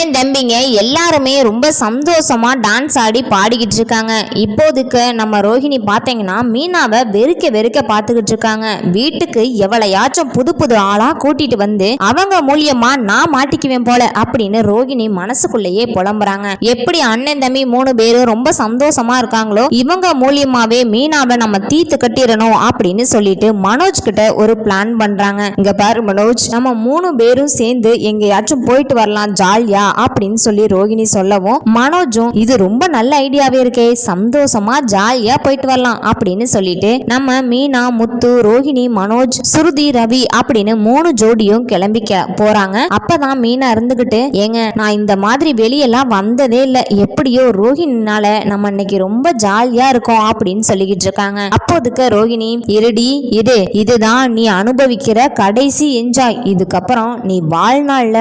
அண்ணன் தம்பிங்க எல்லாருமே ரொம்ப சந்தோஷமா டான்ஸ் ஆடி பாடிக்கிட்டு இருக்காங்க. இப்போதுக்கு நம்ம ரோஹிணி பார்த்தீங்கன்னா மீனாவை வெறுக்க வெறுக்க பார்த்துக்கிட்டு இருக்காங்க. வீட்டுக்கு எவ்வளையாச்சும் புது புது ஆளா கூட்டிட்டு வந்து அவங்க மூலியமா நான் மாட்டிக்குவேன் போல அப்படின்னு ரோஹிணி மனசுக்குள்ளேயே புலம்புறாங்க. எப்படி அண்ணன் தம்பி மூணு பேரும் ரொம்ப சந்தோஷமா இருக்காங்களோ இவங்க மூலியமாவே மீனாவை நம்ம தீத்து கட்டிடணும் அப்படின்னு சொல்லிட்டு மனோஜ் கிட்ட ஒரு பிளான் பண்றாங்க. இங்க பாரு மனோஜ் நம்ம மூணு பேரும் சேர்ந்து எங்கேயாச்சும் போயிட்டு வரலாம் ஜாலியா அப்படின்னு சொல்லி ரோகிணி சொல்லவும் மனோஜும் இது ரொம்ப நல்ல ஐடியாவே இருக்கே. சந்தோஷமா ஜாலியா போயிட்டு வரலாம். அப்படின்னு சொல்லிட்டு நம்ம மீனா முத்து ரோஹிணி மனோஜ் சுருதி ரவி அப்படின்னு மூணு ஜோடியும் கிளம்பிக்க போறாங்க. அப்பதான் மீனா இருந்துகிட்டு ஏங்க நான் இந்த மாதிரி வெளியெல்லாம் வந்ததே இல்ல. எப்படியோ ரோஹிணினால நம்ம இன்னைக்கு ரொம்ப ஜாலியா இருக்கோம். அப்படின்னு சொல்லிக்கிட்டு இருக்காங்க. அப்போதுக்கு ரோஹிணி இருடி இது இதுதான் நீ அனுபவிக்கிற கடைசி என்ஜாய். இதுக்கப்புறம் நீ வாழ்நாள்ல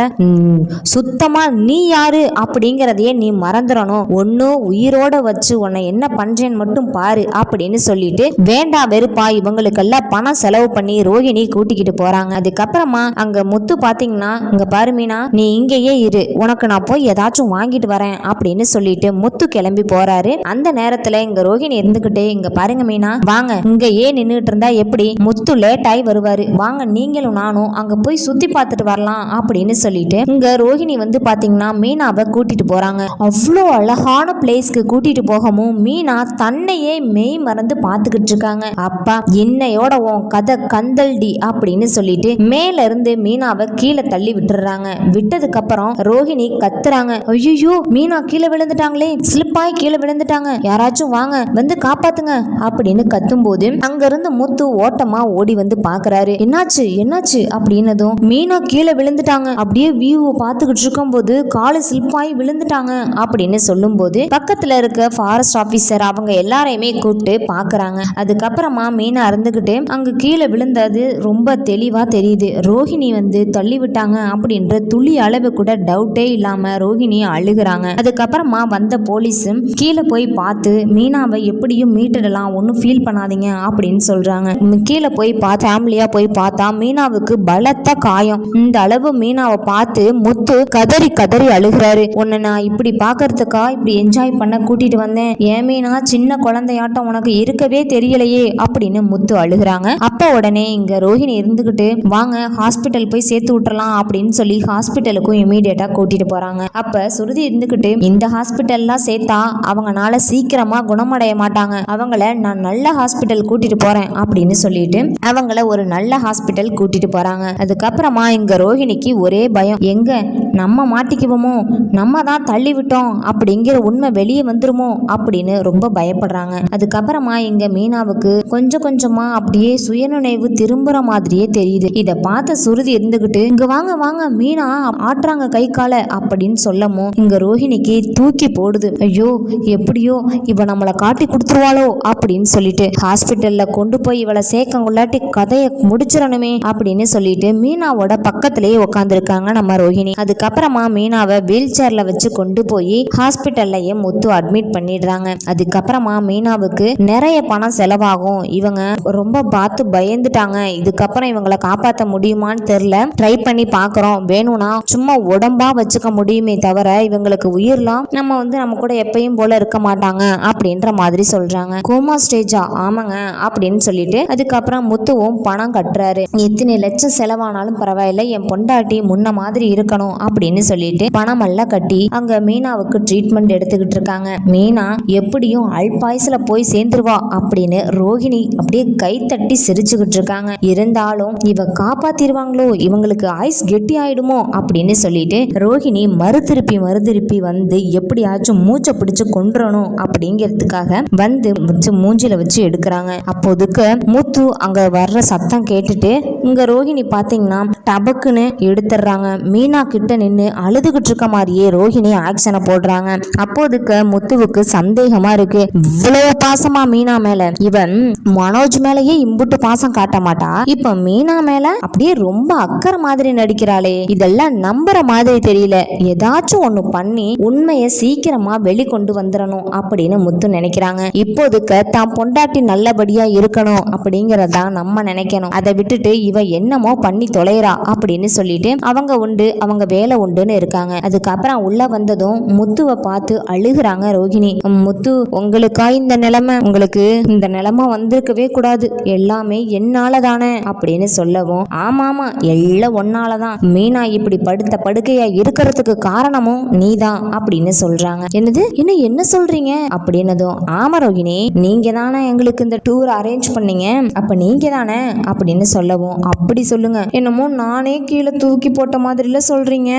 சுத்தமா நீ யாரு அப்படிங்கிறதையே நீ மறந்துடணும். ஒன்னும் உயிரோட வச்சு உன்னை என்ன பண்றேன்னு மட்டும் பாரு அப்படின்னு சொல்லிட்டு வேண்டா வெறுப்பா இவங்களுக்கெல்லாம் பணம் செலவு பண்ணி ரோஹிணி கூட்டிக்கிட்டு போறாங்க. அதுக்கப்புறமா அங்க முத்து பாத்தீங்கன்னா இங்க பாரு மீனா நீ இங்கேயே இரு. உனக்கு நான் போய் ஏதாச்சும் வாங்கிட்டு வரேன் அப்படின்னு சொல்லிட்டு முத்து கிளம்பி போறாரு. அந்த நேரத்துல இங்க ரோஹிணி இருந்துகிட்டே இங்க பாருங்க மீனா வாங்க. இங்க ஏன் நின்றுட்டு இருந்தா எப்படி? முத்து லேட் ஆகி வருவாரு. வாங்க நீங்களும் நானும் அங்க போய் சுத்தி பார்த்துட்டு வரலாம் அப்படின்னு சொல்லிட்டு இங்க ரோஹிணி வந்து பாத்தீங்கன்னா மீனாவை கூட்டிகிட்டு போகிறாங்க அவ்வளோ அழகான பிளேஸ்க்கு கூட்டிகிட்டு போகவும் மீனா தன்னையே மெய் மறந்து பார்த்துக்கிட்டு இருக்காங்க. அப்பா என்னையோட உன் கதை கந்தல்டி அப்படின்னு சொல்லிட்டு மேலேருந்து மீனாவை கீழே தள்ளி விட்டுறாங்க. விட்டதுக்கு அப்புறம் ரோஹிணி கத்துறாங்க. ஐயோ மீனா கீழே விழுந்துட்டாங்களே. ஸ்லிப்பாய் கீழே விழுந்துட்டாங்க. யாராச்சும் வாங்க வந்து காப்பாத்துங்க அப்படின்னு கத்தும்போது அங்கிருந்து முத்து ஓட்டமா ஓடி வந்து பாக்குறாரு. என்னாச்சு என்னாச்சு? அப்படின்னதும் மீனா கீழே விழுந்துட்டாங்க. அப்படியே வியூவை பார்த்துக்கிட்டு இருக்கும்போது காலு சிலிப்பாகி விழுந்துட்டாங்க அப்படின்னு சொல்லும்போது பக்கத்தில் இருக்க ஃபாரஸ்ட் ஆஃபீஸர் அவங்க எல்லாரையுமே கூப்பிட்டு பார்க்குறாங்க அதுக்கப்புறமா மீனா அறந்துக்கிட்டு அங்கே கீழே விழுந்தது ரொம்ப தெளிவாக தெரியுது. ரோஹிணி வந்து தள்ளி விட்டாங்க. அப்படின்ற துளி அளவு கூட டவுட்டே இல்லாமல் ரோஹிணி அழுகுறாங்க. அதுக்கப்புறமா வந்த போலீஸும் கீழே போய் பார்த்து மீனாவை எப்படியும் மீட்டுடலாம். ஒன்றும் ஃபீல் பண்ணாதீங்க. அப்படின்னு சொல்கிறாங்க கீழே போய் பார்த்து ஃபேமிலியாக போய் பார்த்தா மீனாவுக்கு பலத்த காயம். இந்த அளவு மீனாவை பார்த்து முத்து கதறி கதறி அழுகிறாரு. உன்னை நான் இப்படி பார்க்கறதுக்கா? இப்படி என்ஜாய் பண்ண கூட்டிட்டு வந்தேன். ஏன் மீனா சின்ன குழந்தையாட்டம் உனக்கு இருக்கவே தெரியலையே அப்படின்னு முத்து அழுகிறாங்க. அப்ப உடனே இங்க ரோஹிணி இருந்துகிட்டு வாங்க ஹாஸ்பிட்டல் போய் சேர்த்து விட்டுறலாம் அப்படின்னு சொல்லி ஹாஸ்பிட்டலுக்கும் இமீடியட்டா கூட்டிட்டு போறாங்க. அப்ப சுருதி இருந்துகிட்டு இந்த ஹாஸ்பிட்டல்லாம் சேர்த்தா அவங்கனால சீக்கிரமா குணமடைய மாட்டாங்க. அவங்கள நான் நல்ல ஹாஸ்பிட்டல் கூட்டிட்டு போறேன் அப்படின்னு சொல்லிட்டு அவங்கள ஒரு நல்ல ஹாஸ்பிட்டல் கூட்டிட்டு போறாங்க. அதுக்கப்புறமா இங்க ரோஹிணிக்கு ஒரே பயம். எங்க? நம்ம மாட்டி மாட்டிக்குவோமோ நம்ம தான் தள்ளி விட்டோம் அப்படிங்கிற உண்மை வெளியே வந்துருமோ? அப்படின்னு ரொம்ப பயப்படுறாங்க. அதுக்கப்புறமா இங்க மீனாவுக்கு கொஞ்சம் கொஞ்சமா அப்படியே சுயநினைவு திரும்புற மாதிரியே தெரியுது. இதை பார்த்த சுருதி இருந்துகிட்டு இங்க வாங்க வாங்க மீனா ஆட்டுறாங்க கை கால அப்படின்னு சொல்லமோ இங்க ரோஹிணிக்கு தூக்கி போடுது. ஐயோ எப்படியோ இவ நம்மளை காட்டி கொடுத்துருவாளோ? அப்படின்னு சொல்லிட்டு ஹாஸ்பிட்டல்ல கொண்டு போய் இவளை சேர்க்கங்குள்ளாட்டி கதையை முடிச்சிடணுமே அப்படின்னு சொல்லிட்டு மீனாவோட பக்கத்திலேயே உட்காந்துருக்காங்க நம்ம ரோஹிணி. அதுக்கப்புறமா மீனாவை வீல் சேர்ல வச்சு கொண்டு போய் ஹாஸ்பிட்டல்லையே முத்து அட்மிட் பண்ணிடுறாங்க. அதுக்கப்புறமா மீனாவுக்கு நிறைய பணம் செலவாகும். இவங்க ரொம்ப பார்த்து பயந்துட்டாங்க. இதுக்கப்புறம் இவங்களை காப்பாற்ற முடியுமான்னு தெரியல. ட்ரை பண்ணி பார்க்குறோம். வேணும்னா சும்மா உடம்பா வச்சுக்க முடியுமே தவிர இவங்களுக்கு உயிர்லாம் நம்ம வந்து நம்ம கூட எப்பயும் போல இருக்க மாட்டாங்க அப்படின்ற மாதிரி சொல்றாங்க. கோமா ஸ்டேஜா ஆமாங்க அப்படின்னு சொல்லிட்டு அதுக்கப்புறம் முத்துவும் பணம் கட்டுறாரு. எத்தனை லட்சம் செலவானாலும் பரவாயில்ல. என் பொண்டாட்டி முன்ன மாதிரி இருக்கணும் அப்படின்னு சொல்லிட்டு பணம் எல்லாம் கட்டி அங்க மீனாவுக்கு ட்ரீட்மெண்ட் எடுத்துக்கிட்டு இருக்காங்க. மீனா எப்படியும் அல்பாயுசுல போய் சேர்ந்துருவா அப்படின்னு ரோஹிணி அப்படியே கை தட்டி சிரிச்சுக்கிட்டு இருக்காங்க. இருந்தாலும் இவ காப்பாத்திருவாங்களோ? இவங்களுக்கு ஆயுஸ் கெட்டி ஆயிடுமோ? அப்படின்னு சொல்லிட்டு ரோஹிணி மறுதிருப்பி மறுதிருப்பி வந்து எப்படியாச்சும் மூச்சை பிடிச்சு கொண்டுறணும் அப்படிங்கிறதுக்காக வந்து வச்சு மூஞ்சில வச்சு எடுக்கிறாங்க. அப்போதுக்கு மூத்து அங்க வர்ற சத்தம் கேட்டுட்டு இங்க ரோஹிணி பாத்தீங்கன்னா டபக்குன்னு எடுத்துடுறாங்க. மீனா கிட்ட நின்று அழுதுகிட்டு இருக்க மாதிரியே ரோஹிணி ஆக்ஷனை போடுறாங்க. அப்போதுக்கு முத்துவுக்கு சந்தேகமா இருக்கு. இவ்வளவு பாசமா மீனா மேல. இவன் மனோஜ் மேலயே இம்புட்டு பாசம் காட்ட மாட்டா. இப்ப மீனா மேல அப்படியே ரொம்ப அக்கறை மாதிரி நடிக்கிறாளே. இதெல்லாம் நம்புற மாதிரி தெரியல. ஏதாச்சும் ஒண்ணு பண்ணி உண்மையை சீக்கிரமா வெளிக்கொண்டு வந்துடணும் அப்படின்னு முத்து நினைக்கிறாங்க. இப்போதுக்கு தான் பொண்டாட்டி நல்லபடியா இருக்கணும் அப்படிங்கறதா நம்ம நினைக்கணும். அதை விட்டுட்டு இவ என்னமோ பண்ணி தொலைறா அப்படின்னு சொல்லிட்டு அவங்க உண்டு அவங்க வேலை உண்டுன்னு இருக்கு இருக்காங்க அதுக்கப்புறம் உள்ள வந்ததும் முத்துவை பார்த்து அழுகிறாங்க ரோகிணி. முத்து உங்களுக்கா இந்த நிலைமை? உங்களுக்கு இந்த நிலைமை வந்திருக்கவே கூடாது. எல்லாமே என்னால தானே அப்படின்னு சொல்லவும் ஆமா ஆமா எல்லாம் ஒன்னாலதான் மீனா இப்படி படுத்த படுக்கையா இருக்கிறதுக்கு காரணமும் நீதான் அப்படின்னு சொல்றாங்க. என்னது? என்ன என்ன சொல்றீங்க? அப்படின்னதும் ஆமா ரோகிணி நீங்க தானே எங்களுக்கு இந்த டூர் அரேஞ்ச் பண்ணீங்க. அப்ப நீங்க தானே அப்படின்னு சொல்லவும் அப்படி சொல்லுங்க. என்னமோ நானே கீழே தூக்கி போட்ட மாதிரில சொல்றீங்க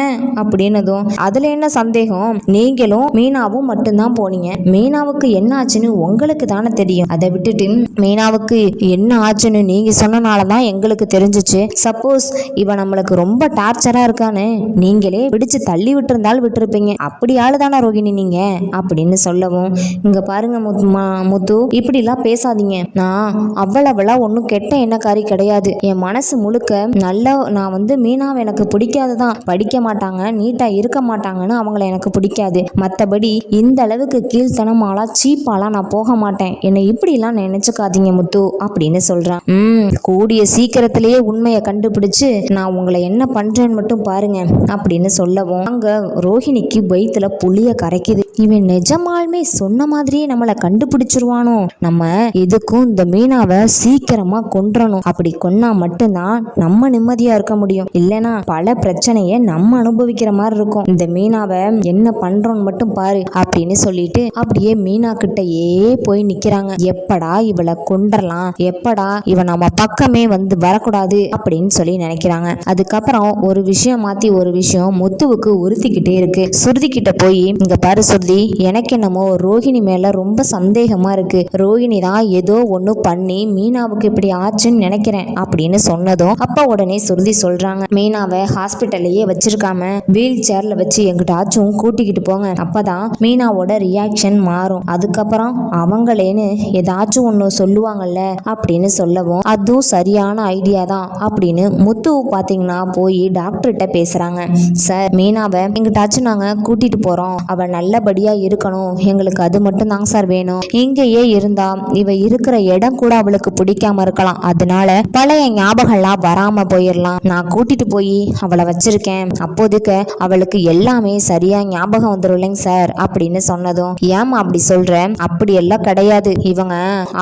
அப்படின்னதும் அதுல என்ன சந்தேகம்? நீங்களும் மீனாவும் மட்டும்தான் போனீங்க. மீனாவுக்கு என்ன ஆச்சுன்னு உங்களுக்கு தானே தெரியும். அதை விட்டுட்டு மீனாவுக்கு என்ன ஆச்சுன்னு நீங்க சொன்னனால தான் எங்களுக்கு தெரிஞ்சுச்சு. சப்போஸ் இவ நம்மளுக்கு ரொம்ப டார்ச்சரா இருக்கான்னு நீங்களே பிடிச்சு தள்ளி விட்டுருந்தாலும் விட்டுருப்பீங்க. அப்படி ஆளுதானா ரோகிணி நீங்க? அப்படின்னு சொல்லவும் இங்க பாருங்க முத்து- இப்படி முத்து இப்படிலாம் பேசாதீங்க. நான் அவ்வளவுலாம் ஒன்றும் கெட்ட எண்ணக்காரி கிடையாது. என் மனசு முழுக்க நல்ல நான் வந்து மீனாவை எனக்கு பிடிக்காததான். படிக்க மாட்டாங்க. நீ நீட்டாக இருக்க மாட்டாங்கன்னு அவங்கள எனக்கு பிடிக்காது. மற்றபடி இந்த அளவுக்கு கீழ்த்தனமாலாம் சீப்பாலாம் நான் போக மாட்டேன். என்னை இப்படிலாம் நினைச்சுக்காதீங்க முத்து அப்படின்னு சொல்றான். ம் கூடிய சீக்கிரத்திலேயே உண்மையை கண்டுபிடிச்சு நான் உங்களை என்ன பண்றேன்னு மட்டும் பாருங்க அப்படின்னு சொல்லவும் அங்கே ரோஹிணிக்கு வயிற்றுல புளிய கரைக்குது. இவன் நிஜமாலுமே சொன்ன மாதிரியே நம்மளை கண்டுபிடிச்சிருவானோ? நம்ம எதுக்கும் இந்த மீனாவை சீக்கிரமா கொன்றணும். அப்படி கொன்னா மட்டும்தான் நம்ம நிம்மதியா இருக்க முடியும். இல்லைன்னா பல பிரச்சனையை நம்ம அனுபவிக்கிற மாதிரி இருக்கும் இந்த மீனாவை என்ன பண்றோம்னு மட்டும் பாரு அப்படின்னு சொல்லிட்டு அப்படியே மீனா கிட்டயே போய் நிக்கிறாங்க. எப்படா இவளை கொண்டரலாம் எப்படா இவ நம்ம பக்கமே வந்து வரக்கூடாது? அப்படின்னு சொல்லி நினைக்கிறாங்க. அதுக்கப்புறம் ஒரு விஷயம் மாத்தி ஒரு விஷயம் முத்துவுக்கு உறுத்திக்கிட்டே இருக்கு. சுருதி கிட்ட போய் இங்க பாரு சுருதி எனக்கு என்னமோ ரோஹிணி மேல ரொம்ப சந்தேகமா இருக்கு. ரோஹிணி தான் ஏதோ ஒண்ணு பண்ணி மீனாவுக்கு இப்படி ஆச்சுன்னு நினைக்கிறேன் அப்படின்னு சொன்னதும் அப்ப உடனே சுருதி சொல்றாங்க. மீனாவை ஹாஸ்பிட்டல்லையே வச்சிருக்காம வீல் சேர்ல வச்சு எங்கிட்டாச்சும் கூட்டிக்கிட்டு போங்க. அப்பதான் மீனாவோட ரியாக்ஷன் மாறும். அதுக்கப்புறம் அவங்களேன்னு ஏதாச்சும் ஒன்று சொல்லுவாங்கல்ல அப்படின்னு சொல்லவும் அதுவும் சரியான ஐடியா தான் அப்படின்னு முத்து பார்த்தீங்கன்னா போய் டாக்டர்கிட்ட பேசுறாங்க. சார் மீனாவை எங்கிட்டாச்சும் நாங்கள் கூட்டிட்டு போறோம். அவ நல்லபடியா இருக்கணும். எங்களுக்கு அது மட்டும் தாங்க சார் வேணும். இங்கேயே இருந்தா இவ இருக்கிற இடம் கூட அவளுக்கு பிடிக்காம இருக்கலாம். அதனால பழைய ஞாபகம்லாம் வராம போயிடலாம். நான் கூட்டிட்டு போய் அவளை வச்சிருக்கேன். அப்போதைக்கு அவளுக்கு எல்லாமே சரியா ஞாபகம் வந்துடும் இல்லைங்க சார் அப்படின்னு சொன்னதும் ஏமா அப்படி சொல்ற? அப்படி எல்லாம் கிடையாது. இவங்க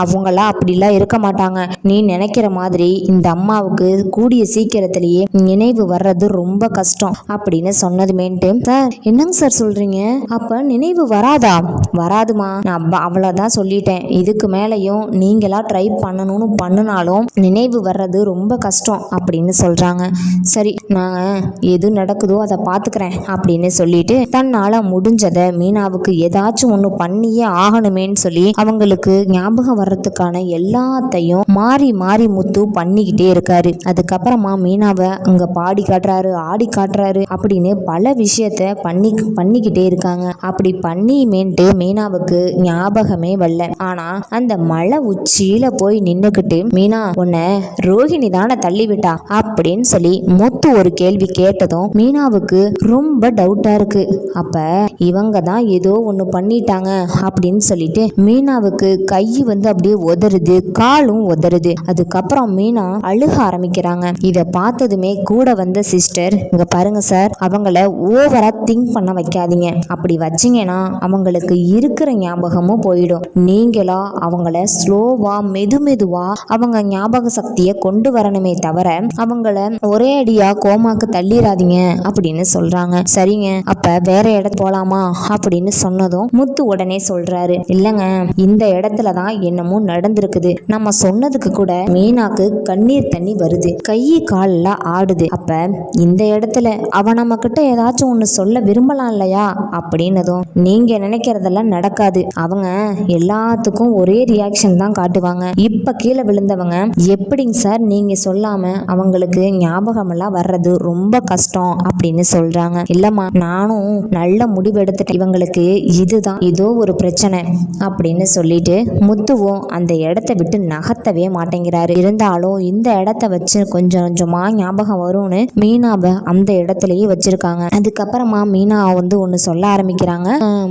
அவங்களா அப்படிலாம் இருக்க மாட்டாங்க. நீ நினைக்கிற மாதிரி இந்த அம்மாவுக்கு கூடிய சீக்கிரத்திலேயே நினைவு வர்றது ரொம்ப கஷ்டம் அப்படின்னு சொன்னதுமேன்ட்டு சார் என்னங்க சார் சொல்றீங்க? அப்ப நினைவு வராதா? வராதுமா. நான் அவ்வளவுதான் சொல்லிட்டேன். இதுக்கு மேலேயும் நீங்களா ட்ரை பண்ணணும்னு பண்ணினாலும் நினைவு வர்றது ரொம்ப கஷ்டம் அப்படின்னு சொல்றாங்க. சரி நாங்கள் எது நடக்குதோ அதை பார்த்து பார்த்துக்கிறேன் அப்படின்னு சொல்லிட்டு தன்னால முடிஞ்சதை மீனாவுக்கு ஏதாச்சும் ஒன்று பண்ணியே ஆகணுமேன்னு சொல்லி அவங்களுக்கு ஞாபகம் வர்றதுக்கான எல்லாத்தையும் மாறி மாறி முத்து பண்ணிக்கிட்டே இருக்காரு. அதுக்கப்புறமா மீனாவை அங்க பாடி காட்டுறாரு ஆடி காட்டுறாரு அப்படின்னு பல விஷயத்த பண்ணி பண்ணிக்கிட்டே இருக்காங்க. அப்படி பண்ணிமேன்ட்டு மீனாவுக்கு ஞாபகமே வரல. ஆனா அந்த மலை உச்சியில போய் நின்னுக்கிட்டு மீனா உன்னை ரோஹிணி தானே தள்ளி விட்டா? அப்படின்னு சொல்லி முத்து ஒரு கேள்வி கேட்டதும் மீனாவுக்கு ரொம்ப டவுட்டாக இருக்கு. அப்போ இவங்க தான் ஏதோ ஒன்று பண்ணிட்டாங்க அப்படின்னு சொல்லிட்டு மீனாவுக்கு கை வந்து அப்படியே உதறுது காலும் உதறுது. அதுக்கப்புறம் மீனா அழுக ஆரம்பிக்கிறாங்க. இதை பார்த்ததுமே கூட வந்த சிஸ்டர் இங்கே பாருங்க சார் அவங்கள ஓவராக திங்க் பண்ண வைக்காதீங்க. அப்படி வச்சீங்கன்னா அவங்களுக்கு இருக்கிற ஞாபகமும் போயிடும். நீங்களா அவங்கள ஸ்லோவாக மெது மெதுவாக அவங்க ஞாபக சக்தியை கொண்டு வரணுமே தவிர அவங்கள ஒரே அடியாக கோமாக்கு தள்ளிடாதீங்க அப்படின்னு சொல்றாங்க. சரிங்க அப்ப வேற இடத்து போலாமா? அப்படின்னு சொன்னதும் முத்து உடனே சொல்றாரு. இல்லைங்க இந்த இடத்துல தான் என்னமோ நடந்திருக்குது. நம்ம சொன்னதுக்கு கூட மீனாக்கு கண்ணீர் தண்ணி வருது. கை கால்ல ஆடுது. அப்ப இந்த இடத்துல அவ நம்ம கிட்ட ஏதாச்சும் ஒண்ணு சொல்ல விரும்பலாம் இல்லையா? அப்படின்னதும் நீங்க நினைக்கிறதெல்லாம் நடக்காது. அவங்க எல்லாத்துக்கும் ஒரே ரியாக்ஷன் தான் காட்டுவாங்க. இப்ப கீழே விழுந்தவங்க எப்படிங்க சார் நீங்க சொல்லாம அவங்களுக்கு ஞாபகம் எல்லாம் வர்றது ரொம்ப கஷ்டம்? அப்படின்னு சொல்றாங்க. இல்லம்மா நானும் நல்ல முடிவு எடுத்துட்டேன். இவங்களுக்கு இதுதான் ஏதோ ஒரு பிரச்சனை அப்படின்னு சொல்லிட்டு முத்துவும் அந்த இடத்த விட்டு நகர்த்தவே மாட்டேங்கிறாரு. இருந்தாலும் இந்த இடத்த வச்சு கொஞ்சம் கொஞ்சமா ஞாபகம் வரும்னு மீனாவை அந்த இடத்துலயே வச்சிருக்காங்க. அதுக்கப்புறமா மீனா வந்து ஒண்ணு சொல்ல ஆரம்பிக்கிறாங்க.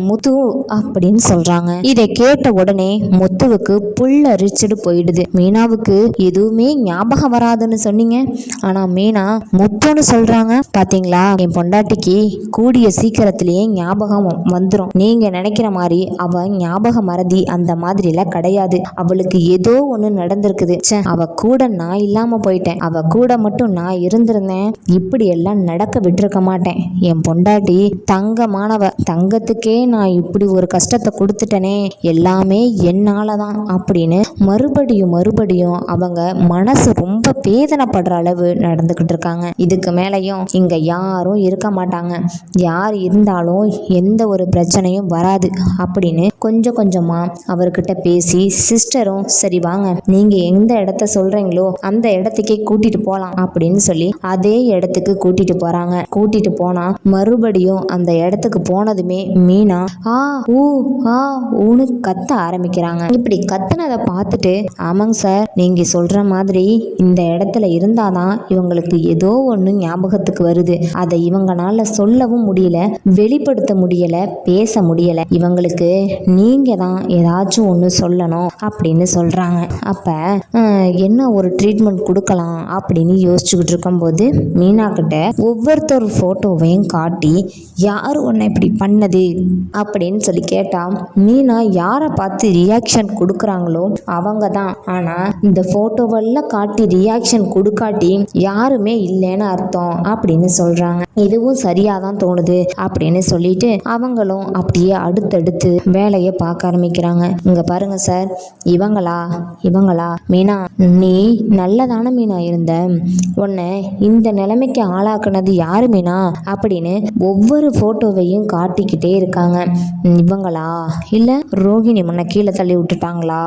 முத்து அப்படின்னு சொல்றாங்க. இதை கேட்ட உடனே முத்துவுக்கு புல்லரிச்சுடு போயிடுது. மீனாவுக்கு எதுவுமே ஞாபகம் வராதுன்னு சொன்னீங்க. ஆனா மீனா முத்துன்னு சொல்றாங்க. பாத்தீங்களா? என் பொண்ணு பொண்டாட்டிக்கு கூடிய சீக்கிரத்திலேயே ஞாபகம் வந்துடும் நீங்க நினைக்கிற மாதிரி அவ ஞாபக மறதி அந்த மாதிரி எல்லாம் கிடையாது. அவளுக்கு ஏதோ ஒன்று நடந்திருக்குது. ச்சே அவ கூட நான் இல்லாம போயிட்டேன். அவ கூட மட்டும் நான் இருந்திருந்தேன். இப்படி எல்லாம் நடக்க விட்டிருக்க மாட்டேன். என் பொண்டாட்டி தங்கமானவ. தங்கத்துக்கே நான் இப்படி ஒரு கஷ்டத்தை கொடுத்துட்டனே. எல்லாமே என்னாலதான் அப்படின்னு மறுபடியும் மறுபடியும் அவங்க மனசு ரொம்ப வேதனைப்படுற அளவு நடந்துக்கிட்டு இருக்காங்க. இதுக்கு மேலையும் இங்க யாரும் இருக்க மாட்டாங்க. யார் இருந்தாலும் எந்த ஒரு பிரச்சனையும் வராது அப்படின்னு கொஞ்சம் கொஞ்சமா அவர்கிட்ட பேசி சிஸ்டரும் சரி வாங்க. நீங்க எந்த இடத்த சொல்றீங்களோ அந்த இடத்துக்கே கூட்டிட்டு போலாம் அப்படின்னு சொல்லி அதே இடத்துக்கு கூட்டிட்டு போறாங்க. கூட்டிட்டு போனா மறுபடியும் அந்த இடத்துக்கு போனதுமே மீனா ஆ ஊ ஆ ஊன்னு கத்த ஆரம்பிக்கிறாங்க. இப்படி கத்துனதை பார்த்துட்டு ஆமாங்க சார் நீங்க சொல்ற மாதிரி இந்த இடத்துல இருந்தாதான் இவங்களுக்கு ஏதோ ஒன்று ஞாபகத்துக்கு வருது. அதை இவங்க அவங்களால சொல்லவும் முடியல வெளிப்படுத்த முடியல பேச முடியல. இவங்களுக்கு நீங்க தான் ஏதாச்சும் ஒன்று சொல்லணும் அப்படின்னு சொல்றாங்க. அப்ப என்ன ஒரு ட்ரீட்மெண்ட் கொடுக்கலாம் அப்படின்னு யோசிச்சுக்கிட்டு இருக்கும்போது மீனா கிட்ட ஒவ்வொருத்தர் ஃபோட்டோவையும் காட்டி யார் உன்னை இப்படி பண்ணது? அப்படின்னு சொல்லி கேட்டா மீனா யாரை பார்த்து ரியாக்ஷன் கொடுக்குறாங்களோ அவங்க தான். ஆனால் இந்த ஃபோட்டோவெல்லாம் காட்டி ரியாக்ஷன் கொடுக்காட்டி யாருமே இல்லைன்னு அர்த்தம் அப்படின்னு சொல்கிறாங்க இதுவும் சரியாக தான் தோணுது அப்படின்னு சொல்லிட்டு அவங்களும் அப்படியே அடுத்தடுத்து வேலையை பார்க்க ஆரம்பிக்கிறாங்க. இங்கே பாருங்க சார். இவங்களா? இவங்களா? மீனா நீ நல்லதான மீனா இருந்த. உன்னை இந்த நிலைமைக்கு ஆளாக்குனது யாரு மீனா? அப்படின்னு ஒவ்வொரு ஃபோட்டோவையும் காட்டிக்கிட்டே இருக்காங்க. இவங்களா? இல்லை ரோகிணி முன்ன கீழே தள்ளி விட்டுட்டாங்களா?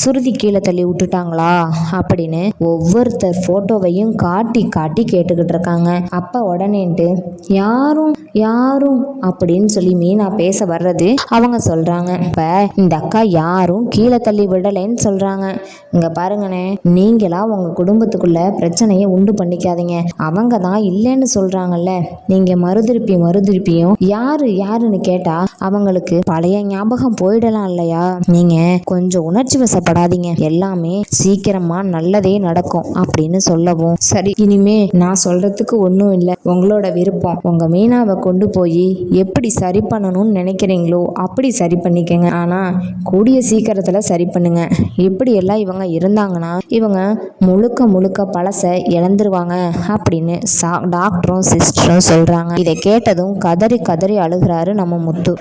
சுருதி கீழே தள்ளி விட்டுட்டாங்களா? அப்படின்னு ஒவ்வொருத்தர் ஃபோட்டோவையும் காட்டி காட்டி கேட்டுக்கிட்டு இருக்காங்க. அப்போ உடனேன்ட்டு யாரும் யாரும் அப்படின்னு சொல்லி மீனா பேச வர்றது அவங்க சொல்கிறாங்க இப்போ இந்த அக்கா யாரும் கீழே தள்ளி விடலைன்னு சொல்கிறாங்க இங்கே பாருங்கண்ணே நீங்களா உங்கள் குடும்பத்துக்குள்ள பிரச்சனையை உண்டு பண்ணிக்காதீங்க. அவங்க தான் இல்லைன்னு சொல்கிறாங்கல்ல நீங்கள் மறுதிருப்பி மறுதிருப்பியும் யாரு யாருன்னு கேட்டால் அவங்களுக்கு பழைய ஞாபகம் போயிடலாம் இல்லையா? நீங்கள் கொஞ்சம் உணர்ச்சி வசப்படாதீங்க. எல்லாமே சீக்கிரமா நல்லதே நடக்கும் அப்படின்னு சொல்லவும். சரி இனிமே நான் சொல்றதுக்கு ஒன்றும் இல்லை. உங்களோட விருப்பம் உங்கள் மீனாவை கொண்டு போய் எப்படி சரி பண்ணணும்னு நினைக்கிறீங்களோ அப்படி சரி பண்ணிக்கங்க. ஆனால் கூடிய சீக்கிரத்தில் சரி பண்ணுங்க. இப்படி எல்லாம் இவங்க இருந்தாங்கன்னா இவங்க முழுக்க முழுக்க பழசை இழந்துருவாங்க அப்படின்னு சா டாக்டரும் சிஸ்டரும் சொல்கிறாங்க இதை கேட்டதும் கதறி கதறி அழுகிறாரு நம்ம முத்து.